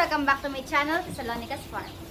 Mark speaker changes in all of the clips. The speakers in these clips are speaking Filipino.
Speaker 1: Welcome back to my channel, Salonica's Farm.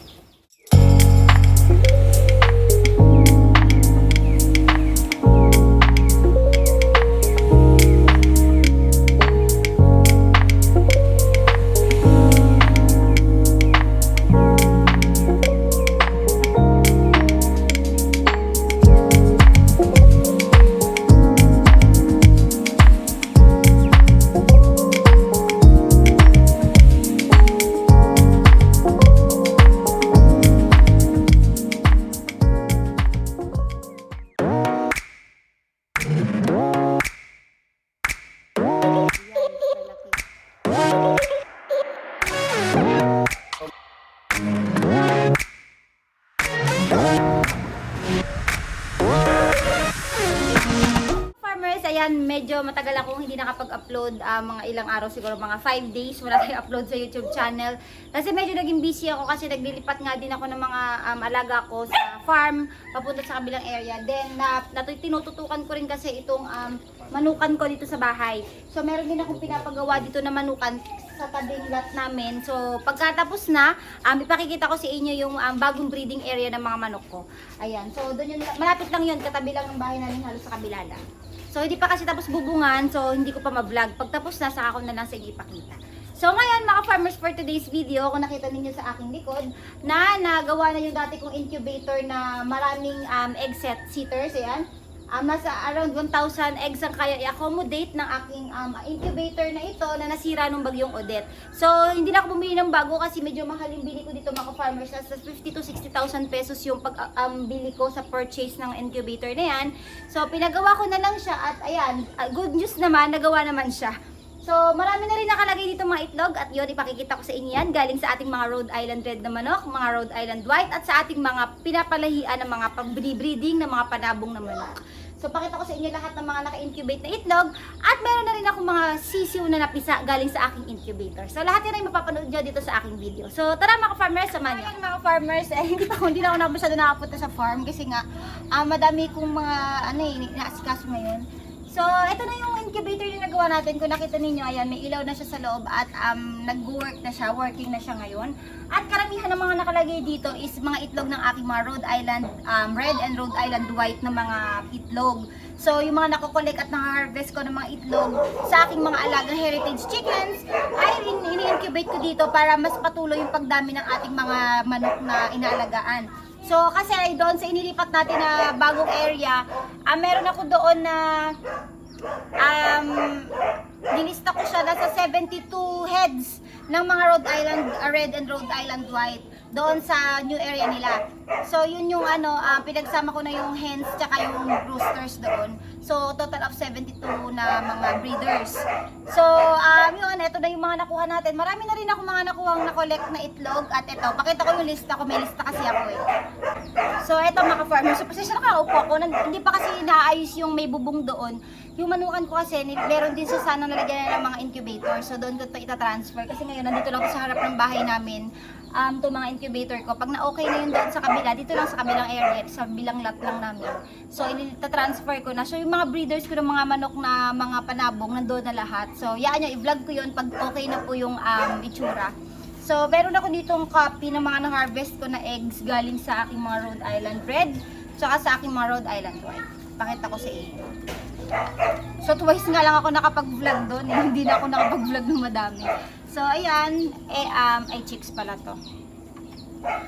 Speaker 1: Medyo matagal akong hindi nakapag-upload, ah, mga ilang araw siguro, mga 5 days, wala tayong upload sa YouTube channel. Kasi medyo naging busy ako kasi naglilipat nga din ako ng mga um, alaga ko sa farm, papunta sa kabilang area. Then, na, natu- tinututukan ko rin kasi itong um, manukan ko dito sa bahay. So, meron din akong pinapagawa dito na manukan sa tabing lot namin. So, pagkatapos na, um, ipakikita ko sa inyo yung um, bagong breeding area ng mga manok ko. Ayan. So, doon yun, malapit lang yun, katabi lang ng bahay namin halos sa kabila lang. So, hindi pa kasi tapos bubungan, so hindi ko pa ma-vlog. Pagtapos na, saka ko na lang sa inyo ipakita. So, ngayon, mga farmers, for today's video, kung nakita ninyo sa aking likod, na nagawa na yung dati kong incubator na maraming um, egg set seaters, ayan. Um, nasa around 1,000 eggs ang kaya i-accommodate ng aking um, incubator na ito na nasira nung bagyong Odette. So, hindi na ako bumili ng bago kasi medyo mahal yung bili ko dito mga farmers. Nasa 50 to 60,000 pesos yung pag um, bili ko sa purchase ng incubator na yan. So, pinagawa ko na lang siya at ayan, uh, good news naman, nagawa naman siya. So, marami na rin nakalagay dito mga itlog at yun, ipakikita ko sa inyo yan galing sa ating mga Rhode Island Red na manok, mga Rhode Island White at sa ating mga pinapalahian ng mga pag-breeding ng mga panabong na manok. So, pakita ko sa inyo lahat ng mga naka-incubate na itlog at meron na rin ako mga sisiw na napisa galing sa aking incubator. So, lahat yan ay mapapanood nyo dito sa aking video. So, tara mga farmers, samahan nyo. mga farmers, eh, hindi pa hindi na ako na masyado nakapunta sa farm kasi nga, ah, madami kong mga, ano eh, naasikaso ngayon. So, ito na yung incubator na nagawa natin. Kung nakita ninyo, ayan, may ilaw na siya sa loob at um, nag-work na siya, working na siya ngayon. At karamihan ng mga nakalagay dito is mga itlog ng aking mga Rhode Island um, Red and Rhode Island White na mga itlog. So, yung mga nakukulik at nang-harvest ko ng mga itlog sa aking mga alagang heritage chickens, ay in- ini-incubate ko dito para mas patuloy yung pagdami ng ating mga manok na inaalagaan. So, kasi ay doon sa inilipat natin na bagong area, ah, meron ako doon na um, nilista ko siya nasa 72 heads ng mga Rhode Island uh, Red and Rhode Island White doon sa new area nila. So yun yung ano, ah, pinagsama ko na yung hens tsaka yung roosters doon. So total of 72 na mga breeders. So um, yun, ito na yung mga nakuha natin. Marami na rin ako mga nakuhang na-collect na itlog at ito, pakita ko yung lista ko, may lista kasi ako eh. So, eto mga farmers. So, pasensya na kaupo ako. Hindi pa kasi naayos yung may bubong doon. Yung manukan ko kasi, meron din sa sana nalagyan na ng mga incubator. So, doon ko ito itatransfer. Kasi ngayon, nandito lang to sa harap ng bahay namin. Um, to mga incubator ko. Pag na-okay na yun doon sa kabila, dito lang sa kabilang area, sa bilang lot lang namin. So, itatransfer ko na. So, yung mga breeders ko ng mga manok na mga panabong, nandoon na lahat. So, yaan nyo, i-vlog ko yun pag okay na po yung um, itsura. So, meron ako ditong copy ng mga na-harvest ko na eggs galing sa aking mga Rhode Island Red, tsaka sa aking mga Rhode Island White. Pakita ko sa inyo. So, twice nga lang ako nakapag-vlog doon. Eh. Hindi na ako nakapag-vlog ng madami. So, ayan. Eh, um, ay chicks pala to.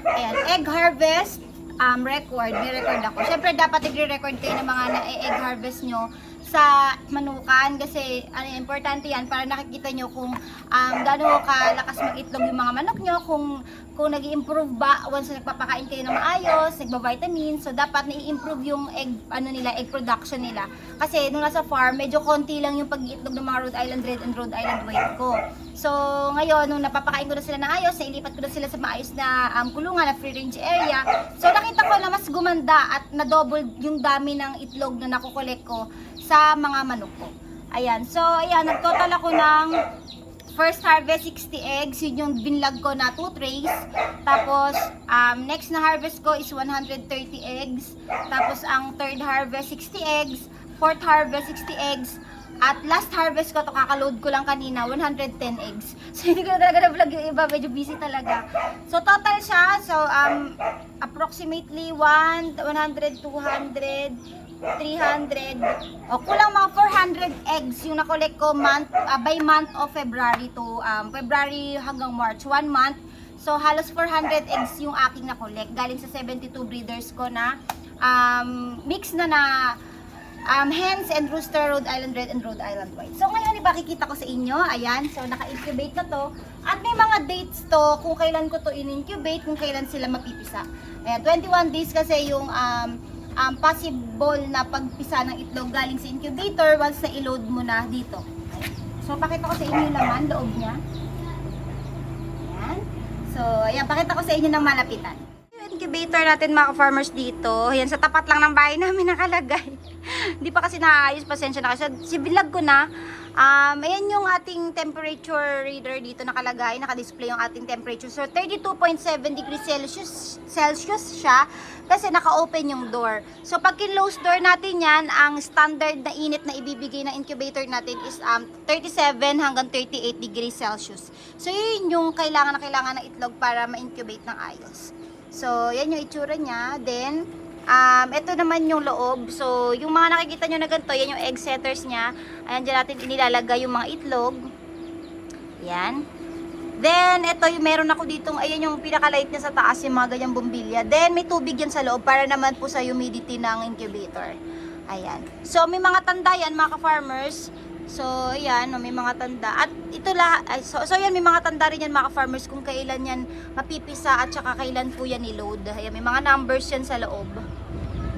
Speaker 1: Ayan. Egg harvest um, record. May record ako. Siyempre, dapat i-record kayo ng mga na-egg harvest nyo sa manukan kasi ano importante yan para nakikita nyo kung um, gaano kalakas mag-itlog yung mga manok nyo kung kung nag improve ba once na nagpapakain kayo ng maayos, nagba-vitamin, so dapat na-improve yung egg ano nila, egg production nila. Kasi nung nasa farm, medyo konti lang yung pag-itlog ng mga Rhode Island Red and Rhode Island White ko. So, ngayon, nung napapakain ko na sila na ayos, nailipat ko na sila sa maayos na um, kulungan, na free range area. So, nakita ko na mas gumanda at na-double yung dami ng itlog na nakukolek ko sa mga manok ko. Ayan. So, ayan, nag-total ako ng first harvest 60 eggs, yun yung binlag ko na 2 trays. Tapos, um, next na harvest ko is 130 eggs. Tapos, ang third harvest 60 eggs. Fourth harvest 60 eggs. At last harvest ko to kakaload ko lang kanina, 110 eggs. So hindi ko na talaga na-vlog yung iba, medyo busy talaga. So total siya, so um, approximately 1, 100, 200, 300, o kulang mga 400 eggs yung nakolek ko month, ah, by month of February to um, February hanggang March, one month. So halos 400 eggs yung aking nakolek galing sa 72 breeders ko na um, mix na na um, hens and rooster, Rhode Island Red and Rhode Island White. So ngayon ipakikita ko sa inyo, ayan, so naka-incubate na to. At may mga dates to kung kailan ko to in-incubate, kung kailan sila mapipisa. Ayan, 21 days kasi yung um, um, possible na pagpisa ng itlog galing sa incubator once na i-load mo na dito. So pakita ko sa inyo yung laman, loob niya. Ayan. So, ayan, pakita ko sa inyo ng malapitan. Yung incubator natin mga farmers dito, ayan, sa tapat lang ng bahay namin nakalagay. Hindi pa kasi naayos, pasensya na kasi. Si vlog ko na, um, ayan yung ating temperature reader dito nakalagay, nakadisplay yung ating temperature. So, 32.7 degrees Celsius, Celsius siya kasi naka-open yung door. So, pag kinlose door natin yan, ang standard na init na ibibigay ng incubator natin is um, 37 hanggang 38 degrees Celsius. So, yun yung kailangan na kailangan ng itlog para ma-incubate ng ayos. So, yan yung itsura niya. Then, um, ito naman yung loob. So, yung mga nakikita nyo na ganito, yan yung egg setters niya. Ayan, dyan natin inilalagay yung mga itlog. Yan. Then, ito yung meron ako ditong, ayan yung pinakalight niya sa taas, yung mga ganyang bumbilya. Then, may tubig yan sa loob para naman po sa humidity ng incubator. Ayan. So, may mga tanda yan, mga ka-farmers. So, ayan, may mga tanda. At ito lahat, so, so yan, may mga tanda rin yan, mga ka-farmers, kung kailan yan mapipisa at saka kailan po yan i-load. Ayan, may mga numbers yan sa loob.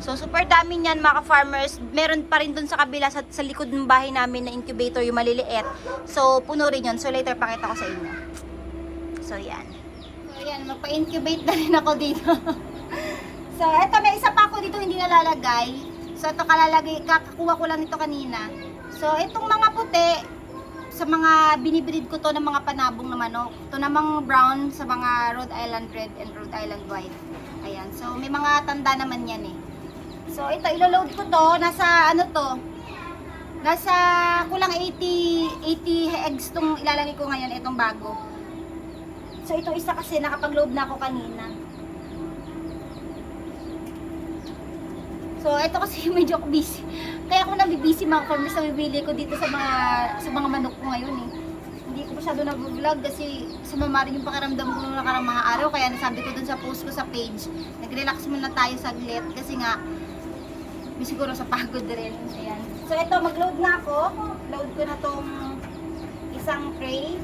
Speaker 1: So, super dami niyan mga ka-farmers. Meron pa rin dun sa kabila, sa, sa likod ng bahay namin na incubator, yung maliliit. So, puno rin yun. So, later pakita ko sa inyo. So, yan. So, yan. Magpa-incubate na rin ako dito. so, eto, may isa pa ako dito hindi nalalagay. So, ito kalalagay, kakakuha ko lang ito kanina. So, itong mga puti, sa mga binibreed ko to ng mga panabong na manok. Ito namang brown sa mga Rhode Island Red and Rhode Island White. Ayan. So, may mga tanda naman yan eh. So, ito, ilo-load ko to. Nasa, ano to? Nasa, kulang 80, 80 eggs tong ilalagay ko ngayon, itong bago. So, ito isa kasi, nakapag-load na ako kanina. So, ito kasi medyo ako busy. Kaya ako nabibisi mga farmers na bibili ko dito sa mga sa mga manok ko ngayon eh. Hindi ko masyado nag-vlog kasi sumama rin yung pakiramdam ko nung nakarang mga araw. Kaya nasabi ko dun sa post ko sa page, nag-relax muna tayo saglit kasi nga siguro sa pagod rin. Ayan. So, ito, mag-load na ako. Load ko na tong isang tray.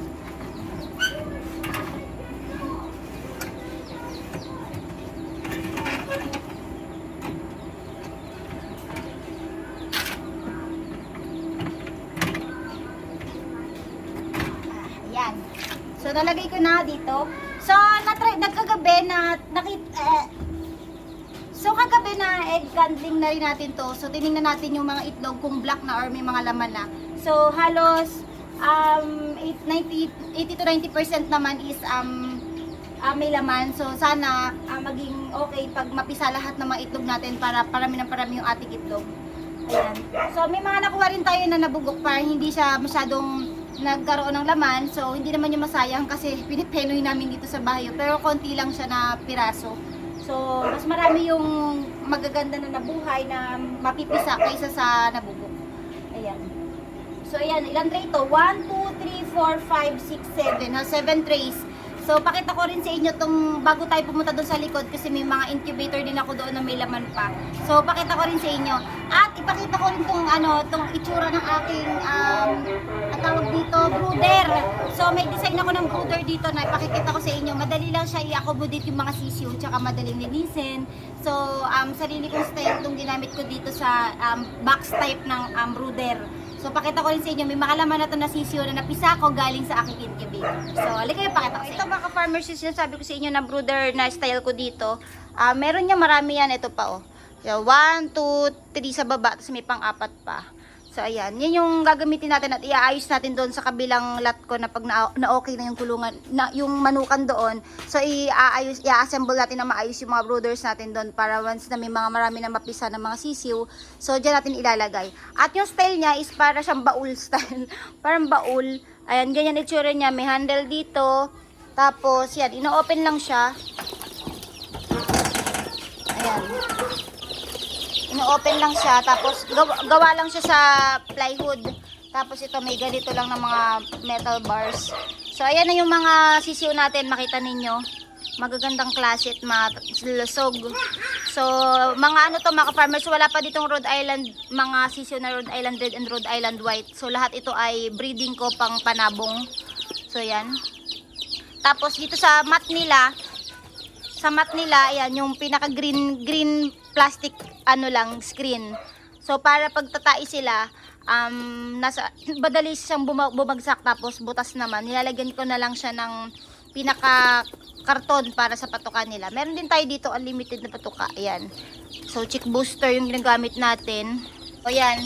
Speaker 1: Ayan. So, nalagay ko na dito. So, natry, nagkagabi na, nakit, eh, kagabi na egg candling na rin natin to. So, tinignan natin yung mga itlog kung black na or may mga laman na. So, halos, um, 80, 80 to 90% naman is, um, ah, may laman. So, sana ah, maging okay pag mapisa lahat ng mga itlog natin para parami ng parami yung ating itlog. Ayan. So, may mga nakuha rin tayo na nabugok para hindi siya masyadong nagkaroon ng laman. So, hindi naman yung masayang kasi pinipenoy namin dito sa bahay. Pero konti lang siya na piraso. So, mas marami yung magaganda na nabuhay na mapipisa kaysa sa nabugok. Ayan. So, ayan. Ilan tray to? 1, 2, 3, 4, 5, 6, 7. Ha, 7 trays. So, pakita ko rin sa inyo tong bago tayo pumunta doon sa likod kasi may mga incubator din ako doon na may laman pa. So, pakita ko rin sa inyo. At ipakita ko rin tong ano, tong itsura ng aking um, ang tawag dito, brooder. So, may design ako ng brooder dito na ipakikita ko sa inyo. Madali lang siya i-accommodate yung mga sisiyo tsaka madaling linisin. So, um, sarili kong style itong ginamit ko dito sa um, box type ng um, brooder. So, pakita ko rin sa inyo, may makalaman na to na sisiyo na napisa ko galing sa aking incubator. So, halika yung pakita ko sa inyo. Ito mga farmers sinasabi ko sa inyo na brooder na style ko dito. Ah, meron niya marami yan. Ito pa oh. So, 1, 2, 3 sa baba, tapos may pang-apat pa. So, ayan. Yan yung gagamitin natin at iaayos natin doon sa kabilang lot ko na pag na, na na yung kulungan, na, yung manukan doon. So, iaayos, i-assemble natin na maayos yung mga brooders natin doon para once na may mga marami na mapisa ng mga sisiw, so, dyan natin ilalagay. At yung style niya is para siyang baul style. Parang baul. Ayan, ganyan itsura niya. May handle dito. Tapos, yan, ino-open lang siya. Ino-open lang siya, tapos gawa, lang siya sa plywood. Tapos ito may ganito lang ng mga metal bars. So ayan na yung mga sisiw natin, makita ninyo. Magagandang klase at malusog. So mga ano to mga farmers, wala pa ditong Rhode Island, mga sisiw na Rhode Island Red and Rhode Island White. So lahat ito ay breeding ko pang panabong. So yan. Tapos dito sa mat nila, sa mat nila, ayan, yung pinaka green green plastic ano lang screen. So para pagtatai sila, um nasa badali siyang buma- bumagsak tapos butas naman. Nilalagyan ko na lang siya ng pinaka karton para sa patuka nila. Meron din tayo dito unlimited na patuka. Ayan. So chick booster yung ginagamit natin. O yan.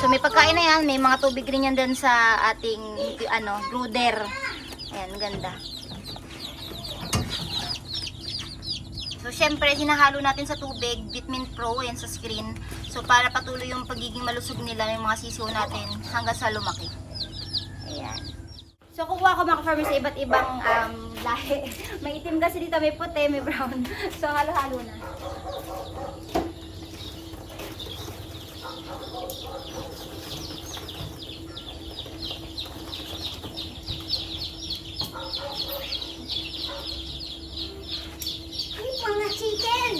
Speaker 1: So may pagkain na yan, may mga tubig rin yan din sa ating ano, brooder. Ayan, ganda. So, syempre, hinahalo natin sa tubig, Vitamin Pro, yan sa screen. So, para patuloy yung pagiging malusog nila yung mga sisiw natin hanggang sa lumaki. Ayan. So, kukuha ko mga farmers sa iba't ibang um, lahi. may itim kasi dito, may puti, may brown. So, halo-halo na. Mga chicken!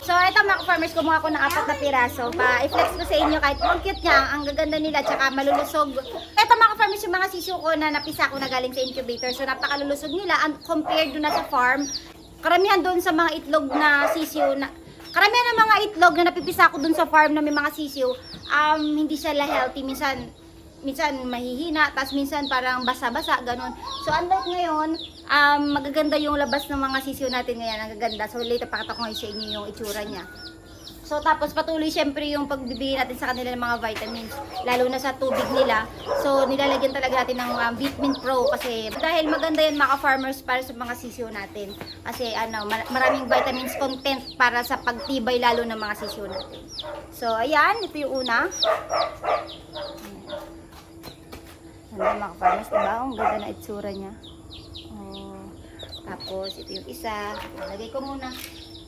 Speaker 1: So, ito mga farmers, kumuha ko ng apat na piraso. Pa, i-flex ko sa inyo kahit ang cute niya, ang gaganda nila, tsaka malulusog. Ito mga farmers, yung mga sisiyo ko na napisa ko na galing sa incubator. So, napakalulusog nila and compared doon na sa farm. Karamihan doon sa mga itlog na sisiyo na Karamihan ng mga itlog na napipisa ko doon sa farm na may mga sisiyo, um, hindi sila healthy. Minsan, minsan mahihina, tapos minsan parang basa-basa, ganun. So, unlike ngayon, um, magaganda yung labas ng mga sisiyo natin ngayon. Ang gaganda. So, later pakita ko ngayon sa inyo yung itsura niya. So, tapos patuloy syempre yung pagbibigay natin sa kanila ng mga vitamins, lalo na sa tubig nila. So, nilalagyan talaga natin ng um, Vitamin Pro kasi dahil maganda yan mga farmers para sa mga sisiyo natin. Kasi ano, mar- maraming vitamins content para sa pagtibay lalo ng mga sisiyo natin. So, ayan, ito yung una. Ayan mga farmers, diba? Ang ganda na itsura niya. Oh. Tapos, ito yung isa. Lagay ko muna.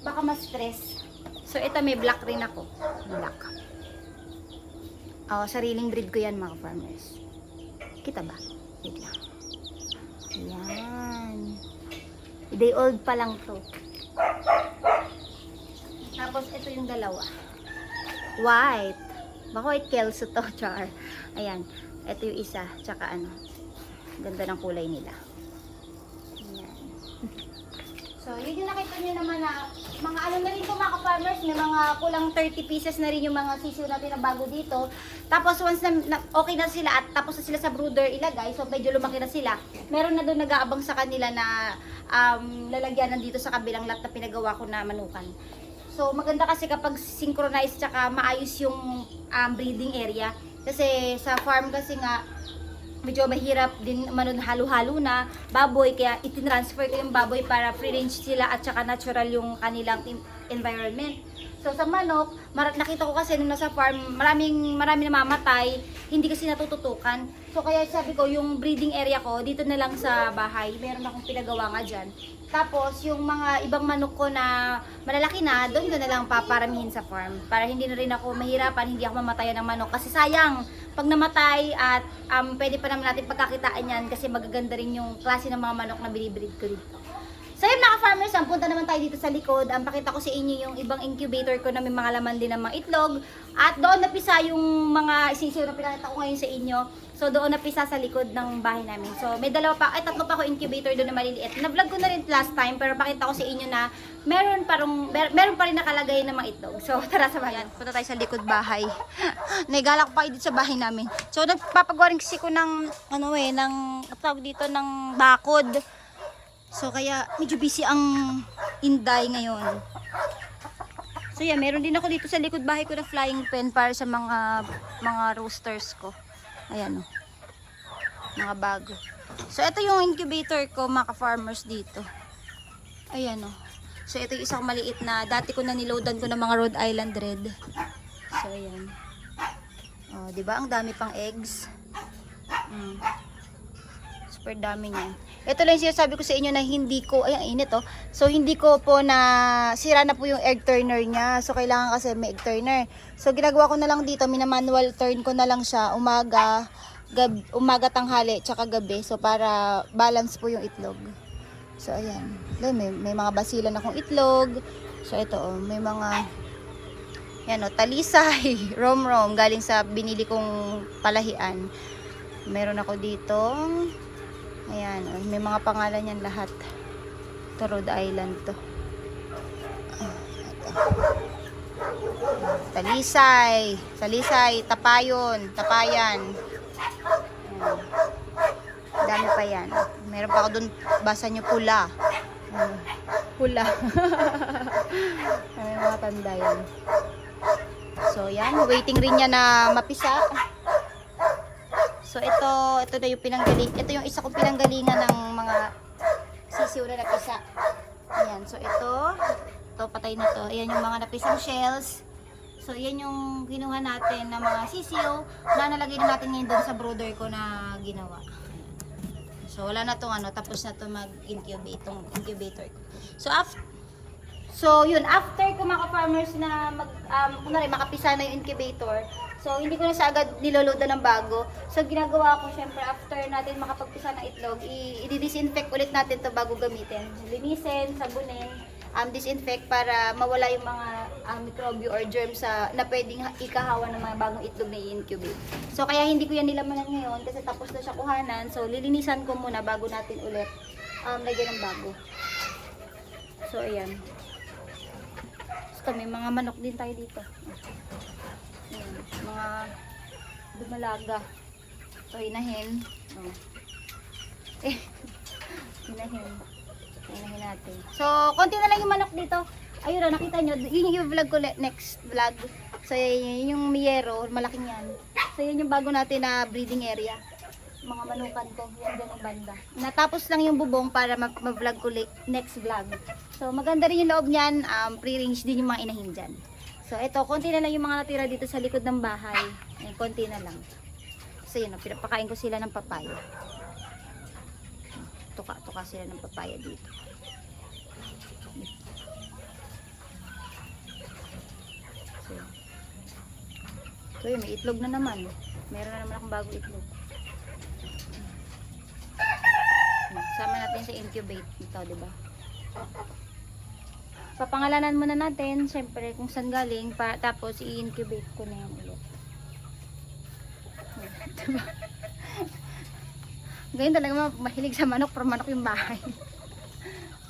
Speaker 1: Baka ma-stress. So, ito may black rin ako. Black. Oh, sariling breed ko yan mga farmers. Kita ba? Wait lang. Ayan. Day old pa lang to. Tapos, ito yung dalawa. White. Baka white kelso to, char. Ayan. Ito yung isa. Tsaka ano. Ganda ng kulay nila. So, yun yung nakita nyo naman na mga ano na rin to mga farmers may mga kulang 30 pieces na rin yung mga sisiw natin na bago dito. Tapos once na, na okay na sila at tapos na sila sa brooder ilagay, so medyo lumaki na sila. Meron na doon nag-aabang sa kanila na um, lalagyanan dito sa kabilang lot na pinagawa ko na manukan. So maganda kasi kapag synchronized tsaka maayos yung um, breeding area. Kasi sa farm kasi nga medyo mahirap din manon halo-halo na baboy kaya itinransfer ko yung baboy para free range sila at saka natural yung kanilang environment. So sa manok, nakita ko kasi nung nasa farm, maraming marami namamatay, hindi kasi natututukan. So kaya sabi ko, yung breeding area ko, dito na lang sa bahay, meron akong pinagawa nga dyan. Tapos yung mga ibang manok ko na malalaki na, doon ko na lang paparamihin sa farm. Para hindi na rin ako mahirapan, hindi ako mamatayan ng manok. Kasi sayang, pag namatay at um, pwede pa naman natin pagkakitaan yan kasi magaganda rin yung klase ng mga manok na binibreed ko dito. So yun mga farmers, ang punta naman tayo dito sa likod. Ang pakita ko sa inyo yung ibang incubator ko na may mga laman din ng mga itlog. At doon napisa yung mga sisiyo na pinakita ko ngayon sa inyo. So doon napisa sa likod ng bahay namin. So may dalawa pa, ay tatlo pa ako incubator doon na maliliit. Na-vlog ko na rin last time pero pakita ko sa inyo na meron pa, rin, mer- meron pa rin nakalagay ng mga itlog. So tara sa bayan. Punta tayo sa likod bahay. Naigala ko pa dito sa bahay namin. So nagpapagawa rin kasi ko ng ano eh, ng tawag dito ng bakod. So kaya medyo busy ang Inday ngayon. So yeah, meron din ako dito sa likod bahay ko na flying pen para sa mga mga roosters ko. Ayan oh. Mga bago. So ito yung incubator ko mga farmers dito. Ayan oh. So ito yung isang maliit na dati ko na niloadan ko ng mga Rhode Island Red. So ayan. Oh, 'di ba? Ang dami pang eggs. Mm. Super dami niyan. Ito lang yung sinasabi ko sa inyo na hindi ko, ay, ang init oh. So, hindi ko po na, sira na po yung egg turner niya. So, kailangan kasi may egg turner. So, ginagawa ko na lang dito, minamanual turn ko na lang siya, umaga, gab, umaga tanghali, tsaka gabi. So, para balance po yung itlog. So, ayan. May, may mga basilan akong itlog. So, ito oh, may mga, yan oh, talisay, rom-rom, galing sa binili kong palahian. Meron ako dito. Ayan, oh, may mga pangalan yan lahat. Ito, Rhode Island to. Ah. Talisay. Talisay. Tapayon. Tapayan. Ayan. Dami pa yan. Meron pa ako dun, basa nyo pula. Pula. may mga tanda yan. So, yan. Waiting rin niya na mapisa. So ito, ito na yung pinanggaling, ito yung isa kong pinanggalingan ng mga sisiw na napisa. Ayan, so ito, ito patay na to. Ayan yung mga napisang shells. So yan yung kinuha natin na mga sisiw na nalagay na natin ngayon doon sa brooder ko na ginawa. So wala na tong ano, tapos na to mag-incubate, itong incubator ko. So after, So, yun, after ko mga farmers na mag, um, kunwari, makapisa na yung incubator, so, hindi ko na siya agad niloloadan ng bago. So, ginagawa ko, syempre, after natin makapagpisa ng itlog, i-disinfect ulit natin to bago gamitin. Linisin, sabunin, um, disinfect para mawala yung mga um, mikrobyo or germs sa, na pwedeng ha- ikahawa ng mga bagong itlog na i-incubate. So, kaya hindi ko yan nilamanan ngayon kasi tapos na siya kuhanan. So, lilinisan ko muna bago natin ulit um, lagyan ng bago. So, ayan. Basta may mga manok din tayo dito. Ayan, mga dumalaga. So, hinahin. Oh. Eh, hinahin. Hinahin natin. So, konti na lang yung manok dito. Ayun na, nakita nyo. Yun yung vlog ko next vlog. So, yun yung miyero. Malaking yan. So, yun yung bago natin na breeding area. Mga manukan ko. Yung banda. Natapos lang yung bubong para mag-vlog ko next vlog. So, maganda rin yung loob niyan. Um, pre-range din yung mga inahin dyan. So, ito, konti na lang yung mga natira dito sa likod ng bahay. Ayan, konti na lang. So, yun, pinapakain ko sila ng papaya. Tuka-tuka sila ng papaya dito. So, so yun, may itlog na naman. Meron na naman akong bagong itlog. Ayan, Sama natin sa incubate nito, di ba? Papangalanan muna natin, syempre, kung saan galing, pa, tapos i-incubate ko na yan ulit. Diba? Ganyan talaga ma- mahilig sa manok, pero manok yung bahay.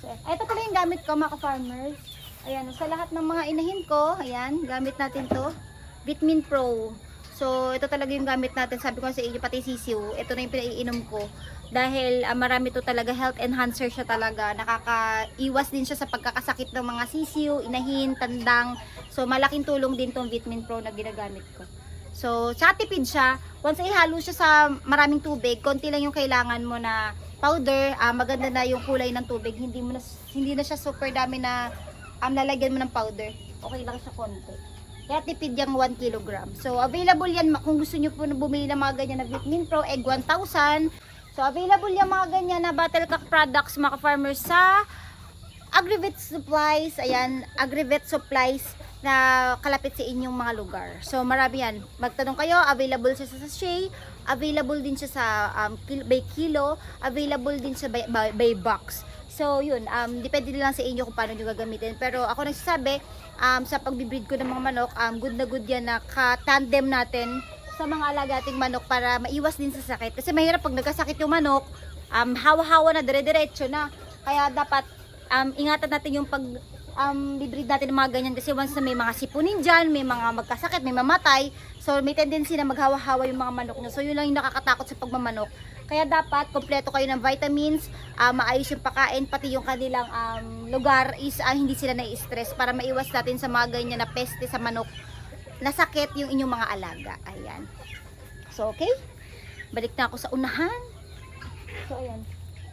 Speaker 1: so, ito pala yung gamit ko, mga farmers Ayan, sa lahat ng mga inahin ko, ayan, gamit natin to. Vitamin Pro. So, ito talaga yung gamit natin. Sabi ko sa inyo, pati sisiw. Ito na yung pinaiinom ko. Dahil ah, marami to talaga, health enhancer siya talaga. Nakakaiwas din siya sa pagkakasakit ng mga sisiw, inahin, tandang. So, malaking tulong din tong Vitamin Pro na ginagamit ko. So, sa tipid siya. Once ihalo siya sa maraming tubig, konti lang yung kailangan mo na powder. ah, maganda na yung kulay ng tubig. Hindi mo na, hindi na siya super dami na um, lalagyan mo ng powder. Okay lang siya konti. Kaya tipid yung 1 kg. So, available yan kung gusto nyo po na bumili ng mga ganyan na Vitamin Pro, egg 1,000. So, available yung mga ganyan na Battlecock products mga farmers sa Agrivet Supplies. Ayan, Agrivet Supplies na kalapit sa inyong mga lugar. So, marami yan. Magtanong kayo, available siya sa sachet, available din siya sa um, kil- by kilo, available din siya by, by, by box. So, yun, um, depende lang sa inyo kung paano nyo gagamitin. Pero ako nagsasabi, um, sa pagbibreed ko ng mga manok, um, good na good yan na ka-tandem natin sa mga alaga ating manok para maiwas din sa sakit. Kasi mahirap pag nagkasakit yung manok, um, hawa-hawa na, dire-diretso na. Kaya dapat um, ingatan natin yung pag um, bibreed natin ng mga ganyan kasi once na may mga sipunin dyan, may mga magkasakit, may mamatay, so may tendency na maghawa-hawa yung mga manok nyo. So yun lang yung nakakatakot sa pagmamanok. Kaya dapat kompleto kayo ng vitamins, ah, maayos yung pagkain, pati yung kanilang um, lugar is ah, hindi sila nai-stress para maiwas natin sa mga ganyan na peste sa manok na sakit yung inyong mga alaga. Ayan. So, okay. Balik na ako sa unahan. So, ayan.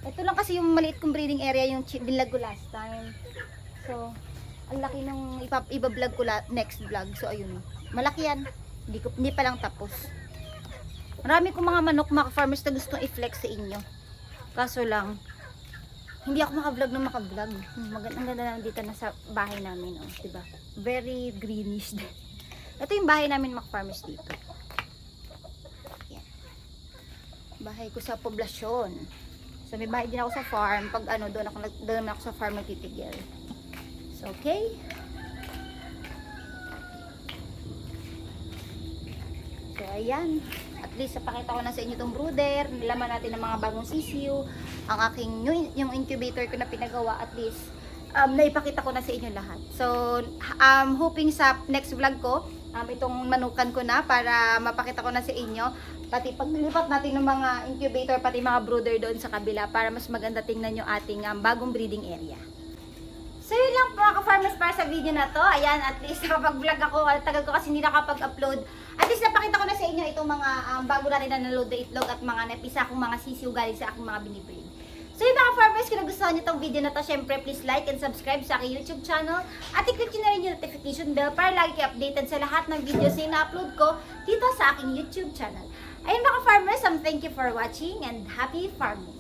Speaker 1: Ito lang kasi yung maliit kong breeding area yung binlag ko last time. So, ang laki nung ipa, iba-vlog ko next vlog. So, ayun. Malaki yan. Hindi, ko, hindi pa lang tapos. Marami kong mga manok, mga farmers na gustong i-flex sa inyo. Kaso lang, hindi ako maka-vlog ng maka-vlog. Hmm, Maganda ang ganda na dito na sa bahay namin, oh, 'di ba? Very greenish. Ito yung bahay namin mga farmers dito. Yan. Bahay ko sa poblasyon. So may bahay din ako sa farm. Pag ano, doon ako doon ako sa farm nagtitigil. So okay. So ayan. At least napakita ko na sa inyo itong brooder. Nilaman natin ng mga bagong sisiu. Ang aking yung, yung incubator ko na pinagawa at least um, naipakita ko na sa inyo lahat. So um, hoping sa next vlog ko um, itong manukan ko na para mapakita ko na sa inyo pati paglipat natin ng mga incubator pati mga brooder doon sa kabila para mas maganda tingnan yung ating um, bagong breeding area. So yun lang po mga farmers para sa video na to. Ayan, at least nakapag-vlog ako. Tagal ko kasi hindi nakapag-upload. At least napakita ko na sa inyo itong mga um, bago natin na naload na itlog at mga napisa kong mga sisiw galing sa aking mga binibreed. So yun mga farmers, kung nagustuhan nyo itong video na to, syempre please like and subscribe sa aking YouTube channel. At i-click nyo na rin yung notification bell para lagi kayo updated sa lahat ng videos na ina-upload ko dito sa aking YouTube channel. Ayun mga farmers, um, thank you for watching and happy farming!